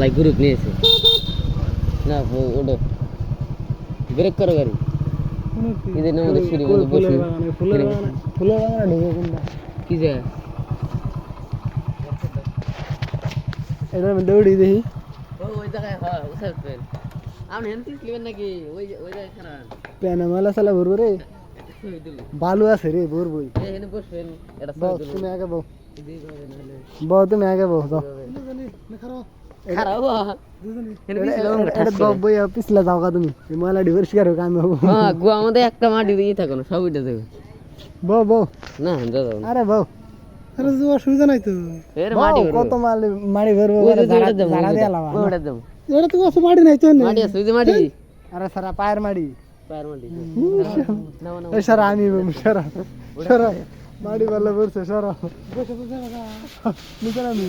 হালাই গ্রুপ নিয়েছে। না ও- ওটো। ব্রেক করো গাড়ি। এদের আমাদের সিঁড়ি বলে বসে ফুলের বাগানে ঢুকে কোনটা কি যায় এটার মধ্যে উড়ি দেখি। ওই জায়গায় হয় পেন। আপনি নাকি? ওই ওই জায়গায় খারাপ। প্যানে মেলা সালা ভরবো রে। বালু আছে রে ভরবই। বসবেন। এটা দিল তুমি আগে বউ। বউ তুমি আগে বউ যাও। বই যাও তুমি। এই ময়লা ডি পরিষ্কার আমি হব। হ্যাঁ আমাদের একটা মাটি দিয়ে থাকো না সব উঠে বউ বউ। না যাও আরে বউ। আরে যে অসুবিধা নাই তো। এর মাটি কত মাল মারি ভরবো ঝাড়া ওইটা দেবো, ঝাড়া দিয়ে লাবা ওইটা দেবো। এটা তো কত মাটি নাই তো মাটি আছে যে মাটি। আরে সারা পায়ের মাটি। পায়ের মাটি। না না সারা আমি সারা সারা মাটি বললে পড়ছে সারা। নিচে আমি।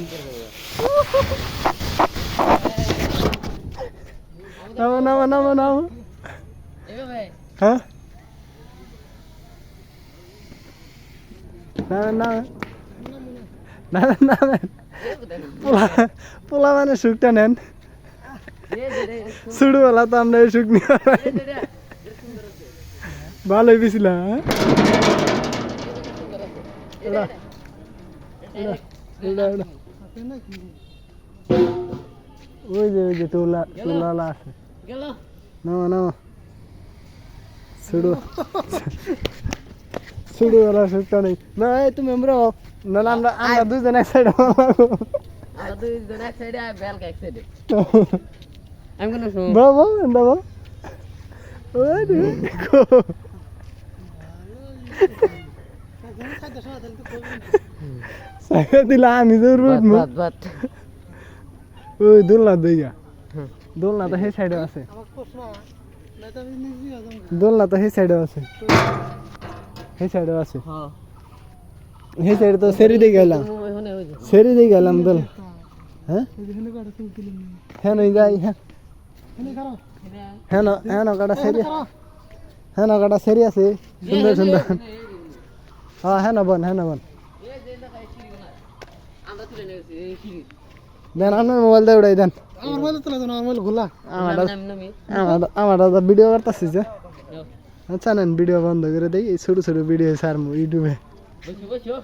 নামো নামো নামো নামো হ্যাঁ? নামেন নামেন নামেন নামেন পোলা পোলা মানে সুখটা নেন। শুরুবেলা তো আমরা এই সুখ নিয়ে ভালোই পেয়েছিলাম হ্যাঁ। ওই যে ওই যে টোলা টোলা আছে নামা নামা শুরু শুরু ওরা সুখটা নেই না এই তুমি আমরা নাহলে আমরা আমরা দুজন এক সাইড আমরা দুই জন এক সাইডে আর বেলকা এক সাইডে আমি কোনো শুন বাবা বাবা। ওই দেখো। সাইকেল দিলা আমি বাত ওই দোলনা দইয়া হুম। দোলনা তো সেই সাইডে আছে। দোলনা তো সেই সাইডে আছে। সেই সাইডে আছে। হ্যাঁ। সেই সাইডে তো সেরি দিয়ে গেলাম। সেরি দিয়ে গেলাম দোল। হ্যাঁ? হ্যাঁ নই যাই হ্যাঁ। হ্যাঁ হ্যাঁ ন কাটা সেরি। হ্যাঁ ন কাটা সেরি আছে। সুন্দর সুন্দর। হ্যাঁ হ্যাঁ না বন হ্যাঁ না আমরা তুলে নিয়েছি দেন আপনার মোবাইল দিয়ে উড়াই দেন। আমার মোবাইল তোলা তো মোবাইল খোলা। আমার আমার আমার দাদা ভিডিও করতেছি যে। আচ্ছা নেন ভিডিও বন্ধ করে দেই এই ছোট ছোট ভিডিও সার ইউটিউবে বসো বসো।